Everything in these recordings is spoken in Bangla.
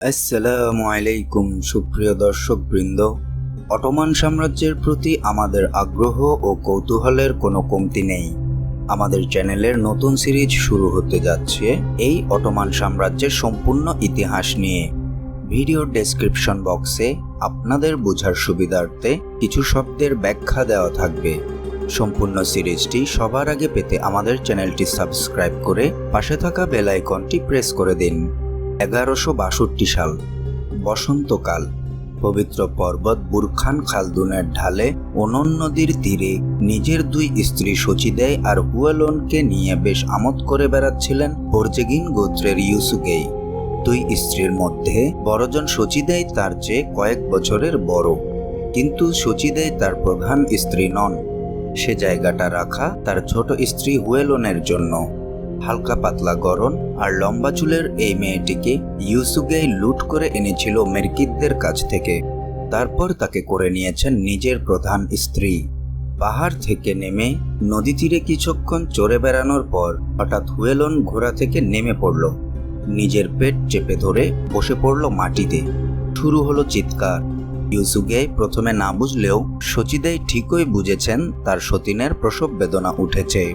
আসসালামু আলাইকুম, সুপ্রিয় দর্শক বৃন্দ অটোমান সাম্রাজ্যের প্রতি আমাদের আগ্রহ ও কৌতূহলের কোনো কমতি নেই। আমাদের চ্যানেলের নতুন সিরিজ শুরু হতে যাচ্ছে এই অটোমান সাম্রাজ্যের সম্পূর্ণ ইতিহাস নিয়ে। ভিডিও ডেসক্রিপশন বক্সে আপনাদের বোঝার সুবিধার্থে কিছু শব্দের ব্যাখ্যা দেওয়া থাকবে। সম্পূর্ণ সিরিজটি সবার আগে পেতে আমাদের চ্যানেলটি সাবস্ক্রাইব করে পাশে থাকা বেল আইকনটি প্রেস করে দিন। এগারোশো বাষট্টি সাল, বসন্তকাল। পবিত্র পর্বত বুরখান খালদুনের ঢালে অনন নদীর তীরে নিজের দুই স্ত্রী সচিদেয় আর হুয়েলনকে নিয়ে বেশ আমোদ করে বেড়াচ্ছিলেন হরজেগিন গোত্রের ইউসুকেই দুই স্ত্রীর মধ্যে বড়জন সচিদেয় তার চেয়ে কয়েক বছরের বড়। কিন্তু সচিদেয় তার প্রধান স্ত্রী নন। সে জায়গাটা রাখা তার ছোট স্ত্রী হুয়েলনের জন্য। হালকা পাতলা গরন আর লম্বা চুলের এই মেয়েটিকে ইউসুগেই লুট করে এনেছিল মেরকিদদের কাছ থেকে। তারপর তাকে করে নিয়েছেন নিজের প্রধান স্ত্রী। পাহাড় থেকে নেমে নদী তীরে কিছুক্ষণ চড়ে বেড়ানোর পর হঠাৎ হুয়েলন ঘোড়া থেকে নেমে পড়ল। নিজের পেট চেপে ধরে বসে পড়ল মাটিতে। শুরু হলো চিৎকার। ইউসুগে প্রথমে না বুঝলেও সচিদেই ঠিকই বুঝেছেন তার সতীনের প্রসব বেদনা উঠেছে।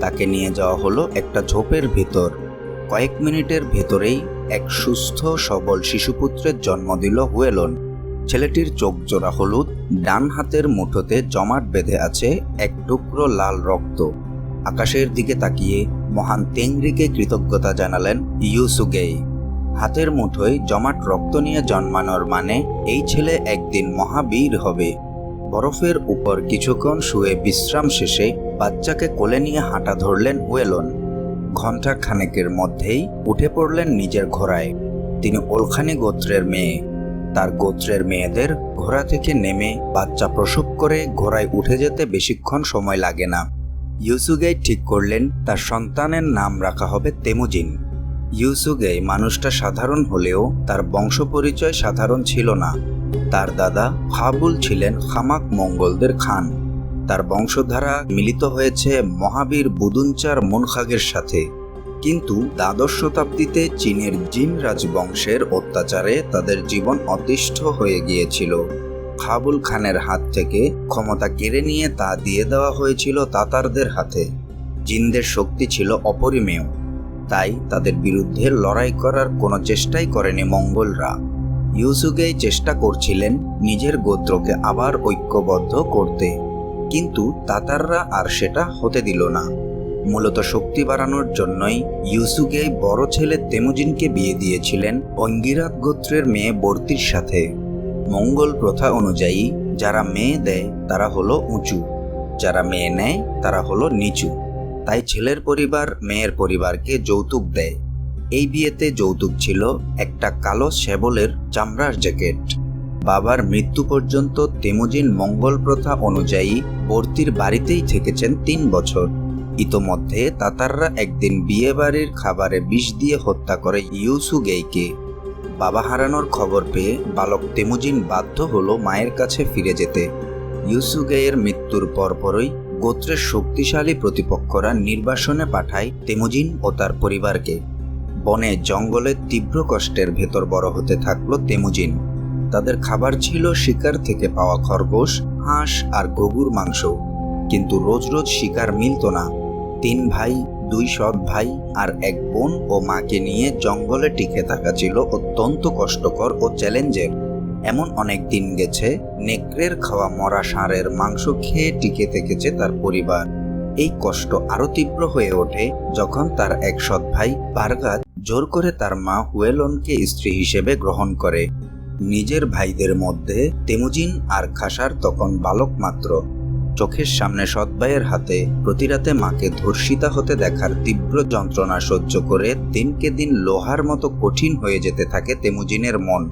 তাকে নিয়ে যাওয়া হলো একটা ঝোপের ভেতর। কয়েক মিনিটের ভেতরেই এক সুস্থ, সবল শিশুপুত্রের জন্ম দিল হুয়েলন। ছেলেটির চোখ জোড়া হলুদ, ডান হাতের মুঠোতে জমাট বেঁধে আছে এক টুকরো লাল রক্ত। আকাশের দিকে তাকিয়ে মহান তেংরিকে কৃতজ্ঞতা জানালেন ইউসুগেই। হাতের মুঠোয় জমাট রক্ত নিয়ে জন্মানোর মানে এই ছেলে একদিন মহাবীর হবে। বরফের উপর কিছুক্ষণ শুয়ে বিশ্রাম শেষে বাচ্চাকে কোলে নিয়ে হাঁটা ধরলেন ওয়েলন। ঘণ্টা খানেকের মধ্যেই উঠে পড়লেন নিজের ঘোড়ায়। তিনি ওলখানি গোত্রের মেয়ে। তার গোত্রের মেয়েদের ঘোড়া থেকে নেমে বাচ্চা প্রসব করে ঘোড়ায় উঠে যেতে বেশিক্ষণ সময় লাগে না। ইউসুগেই ঠিক করলেন, তার সন্তানের নাম রাখা হবে তেমুজিন। ইউসুগেই মানুষটা সাধারণ হলেও তার বংশ পরিচয় সাধারণ ছিল না। তার দাদা ফাবুল ছিলেন খামাক মঙ্গলদের খান। তার বংশধারা মিলিত হয়েছে মহাবীর বুদুনচার মুনখাগের সাথে। কিন্তু দ্বাদশ শতাব্দীতে চীনের জিন রাজবংশের অত্যাচারে তাদের জীবন অতিষ্ঠ হয়ে গিয়েছিল। খাবুল খানের হাত থেকে ক্ষমতা কেড়ে নিয়ে তা দিয়ে দেওয়া হয়েছিল তাতারদের হাতে। জিনদের শক্তি ছিল অপরিমেয়। তাই তাদের বিরুদ্ধে লড়াই করার কোনো চেষ্টাই করেনি মঙ্গলরা। ইউসুগেই চেষ্টা করছিলেন নিজের গোত্রকে আবার ঐক্যবদ্ধ করতে, কিন্তু তাতাররা আর সেটা হতে দিল না। মূলত শক্তি বাড়ানোর জন্যই ইউসুগেই বড় ছেলে তেমুজিনকে বিয়ে দিয়েছিলেন অঙ্গিরাত গোত্রের মেয়ে বর্তির সাথে। মঙ্গল প্রথা অনুযায়ী যারা মেয়ে দেয়, তারা হলো উঁচু, যারা মেয়ে নেয়, তারা হলো নিচু। তাই ছেলের পরিবার মেয়ের পরিবারকে যৌতুক দেয়। এই বিয়েতে যৌতুক ছিল একটা কালো শ্যাবলের চামড়ার জ্যাকেট। বাবার মৃত্যু পর্যন্ত তেমুজিন মঙ্গল প্রথা অনুযায়ী বর্তির বাড়িতেই থেকেছেন তিন বছর। ইতোমধ্যে তাতাররা একদিন বিয়ে বাড়ির খাবারে বিষ দিয়ে হত্যা করে ইউসু গেইকে বাবা হারানোর খবর পেয়ে বালক তেমুজিন বাধ্য হলো মায়ের কাছে ফিরে যেতে। ইউসু ইউসুগেয়ের মৃত্যুর পরপরই গোত্রের শক্তিশালী প্রতিপক্ষরা নির্বাসনে পাঠায় তেমুজিন ও তার পরিবারকে। বনে জঙ্গলে তীব্র কষ্টের ভেতর বড় হতে থাকল তেমুজিন। তাদের খাবার ছিল শিকার থেকে পাওয়া খরগোশ, হাঁস আর গগুর মাংস। কিন্তু রোজ রোজ শিকার মিলত না। তিন ভাই, দুই সৎ ভাই আর এক বোন ও মাকে নিয়ে জঙ্গলে টিকে থাকা ছিল অত্যন্ত কষ্টকর ও চ্যালেঞ্জের। এমন অনেক দিন গেছে, নেকড়ের খাওয়া মরা ষাঁড়ের মাংস খেয়ে টিকে থেকেছে তার পরিবার। এই কষ্ট আরও তীব্র হয়ে ওঠে যখন তার এক সৎ ভাই বারগাত জোর করে তার মা হুয়েলনকে স্ত্রী হিসেবে গ্রহণ করে। নিজের ভাইদের মধ্যে তেমুজিন আর খাসার তখন বালক মাত্র। চোখের সামনে সৎ ভাইয়ের হাতে প্রতিরাতে মাকে ধর্ষিতা হতে দেখার তীব্র যন্ত্রণা সহ্য করে দিনকে দিন লোহার মতো কঠিন হয়ে যেতে থাকে তেমুজিনের মন।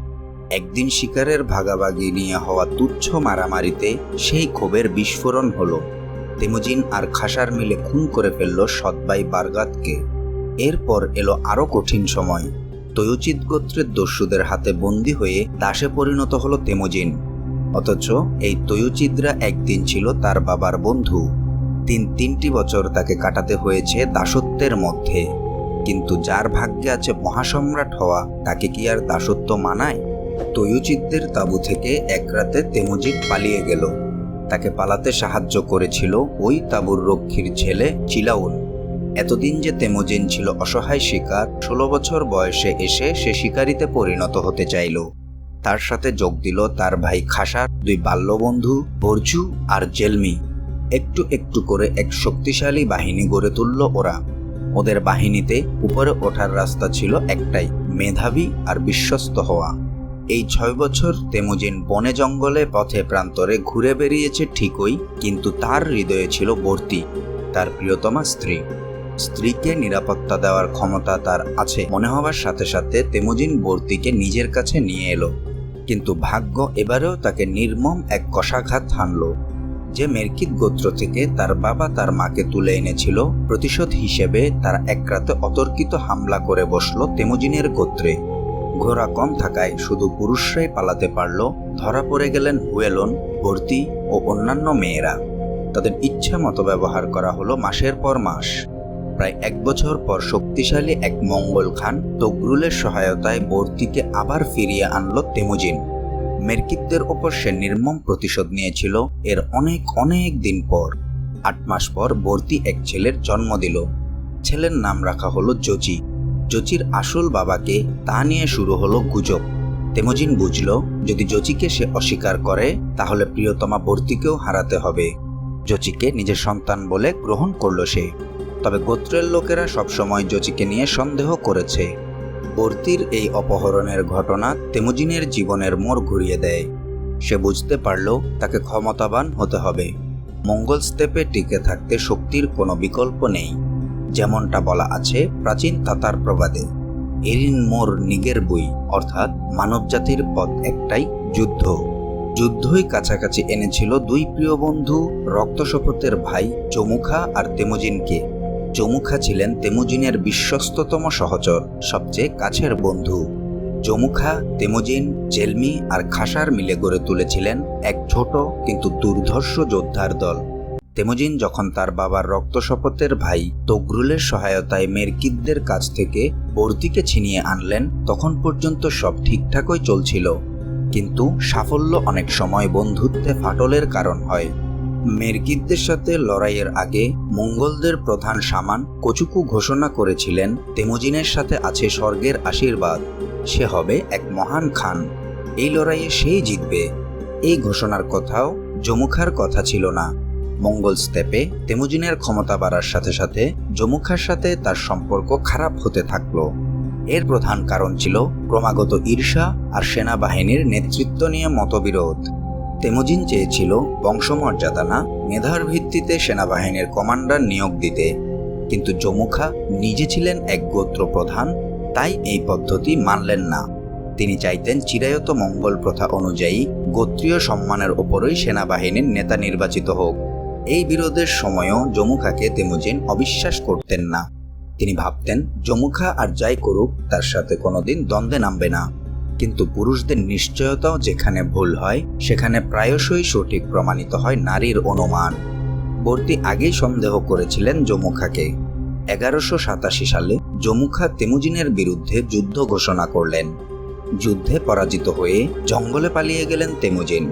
একদিন শিকারের ভাগাভাগি নিয়ে হওয়া তুচ্ছ মারামারিতে সেই ক্ষোভের বিস্ফোরণ হলো। তেমুজিন আর খাসার মিলে খুন করে ফেলল সৎবাই বারগাতকে। এরপর এলো আরও কঠিন সময়। তয়ুচিত গোত্রের দস্যুদের হাতে বন্দী হয়ে দাসে পরিণত হলো তেমুজিন। অথচ এই তয়ুচিদরা একদিন ছিল তার বাবার বন্ধু। তিন তিনটি বছর তাকে কাটাতে হয়েছে দাসত্বের মধ্যে। কিন্তু যার ভাগ্যে আছে মহাসম্রাট হওয়া, তাকে কি আর দাসত্ব মানায়? তয়ুচিতদের তাবু থেকে এক রাতে তেমুজিৎ পালিয়ে গেল। তাকে পালাতে সাহায্য করেছিল ওই তাঁবুর রক্ষীর ছেলে চিলাউন। এতদিন যে তেমুজিন ছিল অসহায় শিকার, ষোলো বছর বয়সে এসে সে শিকারিতে পরিণত হতে চাইল। তার সাথে যোগ দিল তার ভাই খাসার দুই বাল্যবন্ধু, বর্জু আর জেলমি। একটু একটু করে এক শক্তিশালী বাহিনী গড়ে তুলল ওরা। ওদের বাহিনীতে উপরে ওঠার রাস্তা ছিল একটাই, মেধাবী আর বিশ্বস্ত হওয়া। এই ছয় বছর তেমুজিন বনে জঙ্গলে পথে প্রান্তরে ঘুরে বেরিয়েছে ঠিকই, কিন্তু তার হৃদয়ে ছিল বর্তি তার প্রিয়তমা স্ত্রী। স্ত্রীকে নিরাপত্তা দেওয়ার ক্ষমতা তার আছে। মনে হওয়ার সাথে সাথে তেমুজিন বর্তিকে নিজের কাছে নিয়ে এলো। কিন্তু ভাগ্য এবারেও তাকে নির্মম এক কষাঘাত হানল, যে মেরকিত গোত্র থেকে তার বাবা তার মাকে তুলে এনেছিল। প্রতিশোধ হিসেবে তারা এক রাতে অতর্কিত হামলা করে বসল তেমুজিনের গোত্রে। ঘোড়া কম থাকায় শুধু পুরুষরাই পালাতে পারল। ধরা পড়ে গেলেন হুয়েলন, বর্তি ও অন্যান্য মেয়েরা। তাদের ইচ্ছা মতো ব্যবহার করা হলো মাসের পর মাস। প্রায় এক বছর পর শক্তিশালী এক মঙ্গল খান তগরুলের সহায়তায় বর্তিকে আবার ফিরিয়ে আনল তেমুজিন। মেরকিতদের ওপর সে নির্মম প্রতিশোধ নিয়েছিল এর অনেক অনেক দিন পর। আট মাস পর বর্তি এক ছেলের জন্ম দিল। ছেলের নাম রাখা হলো জচি। জচির আসল বাবাকে তা নিয়ে শুরু হলো গুজব। তেমজিন বুঝল, যদি জচিকে সে অস্বীকার করে, তাহলে প্রিয়তমা বর্তিকেও হারাতে হবে। জচিকে নিজের সন্তান বলে গ্রহণ করল সে। তবে গোত্রের লোকেরা সবসময় জচিকে নিয়ে সন্দেহ করেছে। বর্তির এই অপহরণের ঘটনা তেমুজিনের জীবনের মোড় ঘুরিয়ে দেয়। সে বুঝতে পারল তাকে ক্ষমতাবান হতে হবে। মঙ্গল স্তেপে টিকে থাকতে শক্তির কোনো বিকল্প নেই। যেমনটা বলা আছে, প্রাচীন তাতার প্রবাদে, এরিন মোর নিগের বই অর্থাৎ মানবজাতির পথ একটাই যুদ্ধ। যুদ্ধই কাছাকাছি এনেছিল দুই প্রিয় বন্ধু রক্তশপথের ভাই চমুখা আর তেমুজিনকে। চমুখা ছিলেন তেমুজিনের বিশ্বস্ততম সহচর, সবচেয়ে কাছের বন্ধু। চমুখা তেমুজিন, জেলমি আর খাসার মিলে গড়ে তুলেছিলেন এক ছোট কিন্তু দুর্ধর্ষ যোদ্ধার দল। তেমুজিন যখন তার বাবার রক্তশপথের ভাই তগরুলের সহায়তায় মেরকিদদের কাছ থেকে বর্তিকে ছিনিয়ে আনলেন, তখন পর্যন্ত সব ঠিকঠাকই চলছিল। কিন্তু সাফল্য অনেক সময় বন্ধুত্বে ফাটলের কারণ হয়। মেরকিদদের সাথে লড়াইয়ের আগে মঙ্গলদের প্রধান সামান কচুকু ঘোষণা করেছিলেন, তেমুজিনের সাথে আছে স্বর্গের আশীর্বাদ। সে হবে এক মহান খান। এই লড়াইয়ে সেই জিতবে। এই ঘোষণার কথাও জমুখার কথা ছিল না। মঙ্গল স্তেপে তেমুজিনের ক্ষমতা বাড়ার সাথে সাথে জমুখার সাথে তার সম্পর্ক খারাপ হতে থাকল। এর প্রধান কারণ ছিল ক্রমাগত ঈর্ষা আর সেনাবাহিনীর নেতৃত্ব নিয়ে মতবিরোধ। তেমুজিন চেয়েছিল বংশমর্যাদা না মেধার ভিত্তিতে সেনাবাহিনীর কমান্ডার নিয়োগ দিতে। কিন্তু জমুখা নিজে ছিলেন এক গোত্র প্রধান, তাই এই পদ্ধতি মানলেন না। তিনি চাইতেন চিরায়ত মঙ্গল প্রথা অনুযায়ী গোত্রীয় সম্মানের ওপরই সেনাবাহিনীর নেতা নির্বাচিত হোক। এই বিরোধের সময়ও জমুখাকে তেমুজিন অবিশ্বাস করতেন না। তিনি ভাবতেন জমুখা আর যাই করুক, তার সাথে কোনোদিন দ্বন্দ্বে নামবে না। কিন্তু পুরুষদের নিশ্চয়তাও যেখানে ভুল হয়, সেখানে প্রায়শই সঠিক প্রমাণিত হয় নারীর অনুমান। বর্তি আগেই সন্দেহ করেছিলেন যমুখাকে। এগারোশো সাতাশি সালে যমুখা তেমুজিনের বিরুদ্ধে যুদ্ধ ঘোষণা করলেন। যুদ্ধে পরাজিত হয়ে জঙ্গলে পালিয়ে গেলেন তেমুজিন।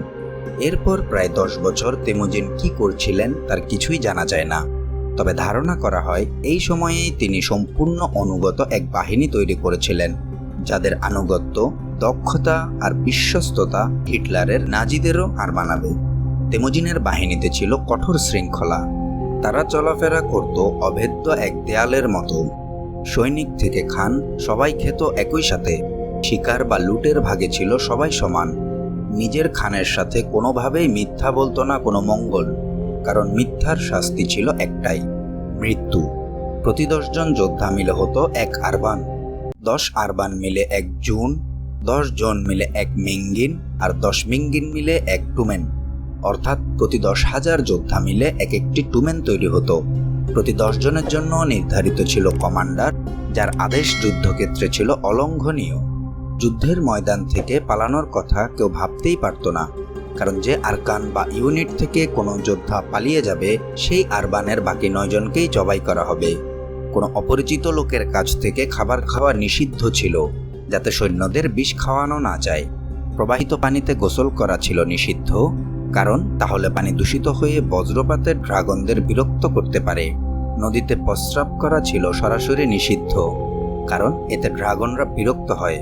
এরপর প্রায় দশ বছর তেমুজিন কি করছিলেন তার কিছুই জানা যায় না। তবে ধারণা করা হয়, এই সময়েই তিনি সম্পূর্ণ অনুগত এক বাহিনী তৈরি করেছিলেন, যাদের আনুগত্য দক্ষতা আর বিশ্বস্ততা হিটলারের নাজিদেরও আর মানাবে। তেমুজিনের বাহিনীতে ছিল কঠোর শৃঙ্খলা। তারা চলাফেরা করত অভেদ্য এক দেয়ালের মতো। সৈনিক থেকে খান, সবাই খেত একই সাথে। শিকার বা লুটের ভাগে ছিল সবাই সমান। নিজের খানের সাথে কোনোভাবেই মিথ্যা বলতো না কোনো মঙ্গল, কারণ মিথ্যার শাস্তি ছিল একটাই, মৃত্যু। প্রতি দশজন যোদ্ধা মিলে হতো এক আরবান। দশ আরবান মিলে এক জুন দশ জন মিলে এক মিঙ্গিন আর দশ মিঙ্গিন মিলে এক টুমেন। অর্থাৎ প্রতি দশ হাজার যোদ্ধা মিলে এক একটি টুমেন তৈরি হতো। প্রতি দশ জনের জন্য নির্ধারিত ছিল কমান্ডার, যার আদেশ যুদ্ধক্ষেত্রে ছিল অলঙ্ঘনীয়। যুদ্ধের ময়দান থেকে পালানোর কথা কেউ ভাবতেই পারত না, কারণ যে আরকান বা ইউনিট থেকে কোনো যোদ্ধা পালিয়ে যাবে, সেই আরবানের বাকি নয়জনকেই জবাই করা হবে। কোনো অপরিচিত লোকের কাছ থেকে খাবার খাওয়া নিষিদ্ধ ছিল। যাতে সৈন্যদের বিষ খাওয়ানো না যায়। প্রবাহিত পানিতে গোসল করা ছিল নিষিদ্ধ, কারণ তাহলে পানি দূষিত হয়ে বজ্রপাতের ড্রাগনদের বিরক্ত করতে পারে। নদীতে প্রস্রাব করা ছিল সরাসরি নিষিদ্ধ, কারণ এতে ড্রাগনরা বিরক্ত হয়।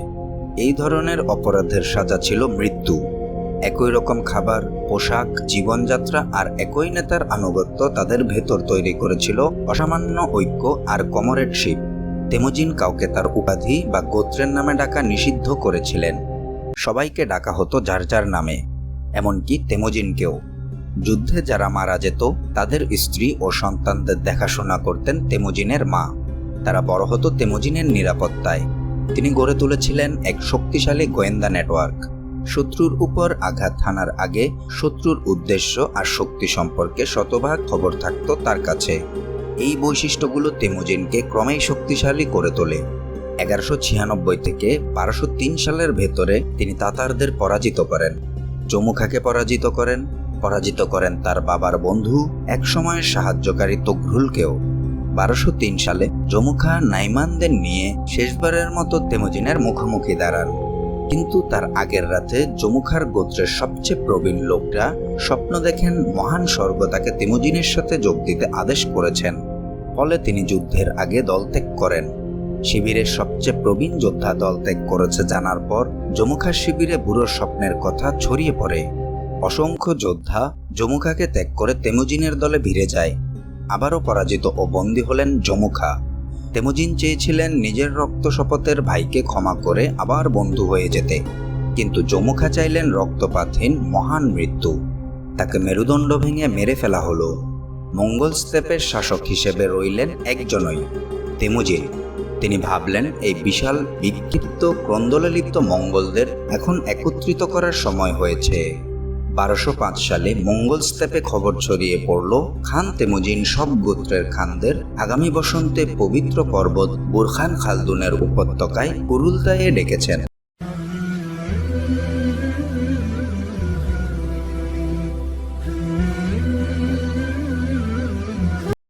এই ধরনের অপরাধের সাজা ছিল মৃত্যু। একই রকম খাবার, পোশাক, জীবনযাত্রা আর একই নেতার আনুগত্য তাদের ভেতর তৈরি করেছিল অসামান্য ঐক্য আর কমরেডশিপ তেমোজিন কাউকে তার উপাধি বা গোত্রের নামে ডাকা নিষিদ্ধ করেছিলেন। সবাইকে ডাকা হতো যার যার নামে, এমনকি তেমোজিনকেও। যুদ্ধে যারা মারা যেত, তাদের স্ত্রী ও সন্তানদের দেখাশোনা করতেন তেমোজিনের মা। তারা বড় হতো তেমোজিনের নিরাপত্তায়। তিনি গড়ে তুলেছিলেন এক শক্তিশালী গোয়েন্দা নেটওয়ার্ক। শত্রুর উপর আঘাত হানার আগে শত্রুর উদ্দেশ্য আর শক্তি সম্পর্কে শতভাগ খবর থাকত তার কাছে। এই বৈশিষ্ট্যগুলো তেমুজিনকে ক্রমেই শক্তিশালী করে তোলে। এগারোশো ছিয়ানব্বই থেকে বারোশো তিন সালের ভেতরে তিনি তাতারদের পরাজিত করেন। জমুখাকে পরাজিত করেন। পরাজিত করেন তার বাবার বন্ধু, একসময়ের সাহায্যকারী তঘরুলকেও বারোশো তিন সালে জমুখা নাইমানদের নিয়ে শেষবারের মতো তেমুজিনের মুখোমুখি দাঁড়ান। কিন্তু তার আগের রাতে জমুখার গোত্রের সবচেয়ে প্রবীণ লোকরা স্বপ্ন দেখেন মহান স্বর্গ তাকে তেমুজিনের সাথে যোগ দিতে আদেশ করেছেন। ফলে তিনি যুদ্ধের আগে দল ত্যাগ করেন। শিবিরের সবচেয়ে প্রবীণ যোদ্ধা দল ত্যাগ করেছে জানার পর জমুখার শিবিরে বুড়োর স্বপ্নের কথা ছড়িয়ে পড়ে। অসংখ্য যোদ্ধা জমুখাকে ত্যাগ করে তেমুজিনের দলে ভিড়ে যায়। আবারও পরাজিত ও বন্দী হলেন জমুখা তেমুজিন চেয়েছিলেন নিজের রক্ত শপথের ভাইকে ক্ষমা করে আবার বন্ধু হয়ে যেতে। কিন্তু জমুখা চাইলেন রক্তপাতহীন মহান মৃত্যু। তাকে মেরুদণ্ড ভেঙে মেরে ফেলা হলো। মঙ্গল স্তেপের শাসক হিসেবে রইলেন একজনই, তেমুজিন। তিনি ভাবলেন, এই বিশাল বিক্ষিপ্ত ক্রন্দললিপ্ত মঙ্গলদের এখন একত্রিত করার সময় হয়েছে। বারোশো পাঁচ সালে মঙ্গল স্তেপে খবর ছড়িয়ে পড়ল, খান তেমুজিন সব গোত্রের খানদের আগামী বসন্তে পবিত্র পর্বত বুরখান খালদুনের উপত্যকায় কুরুলতায়ে ডেকেছেন।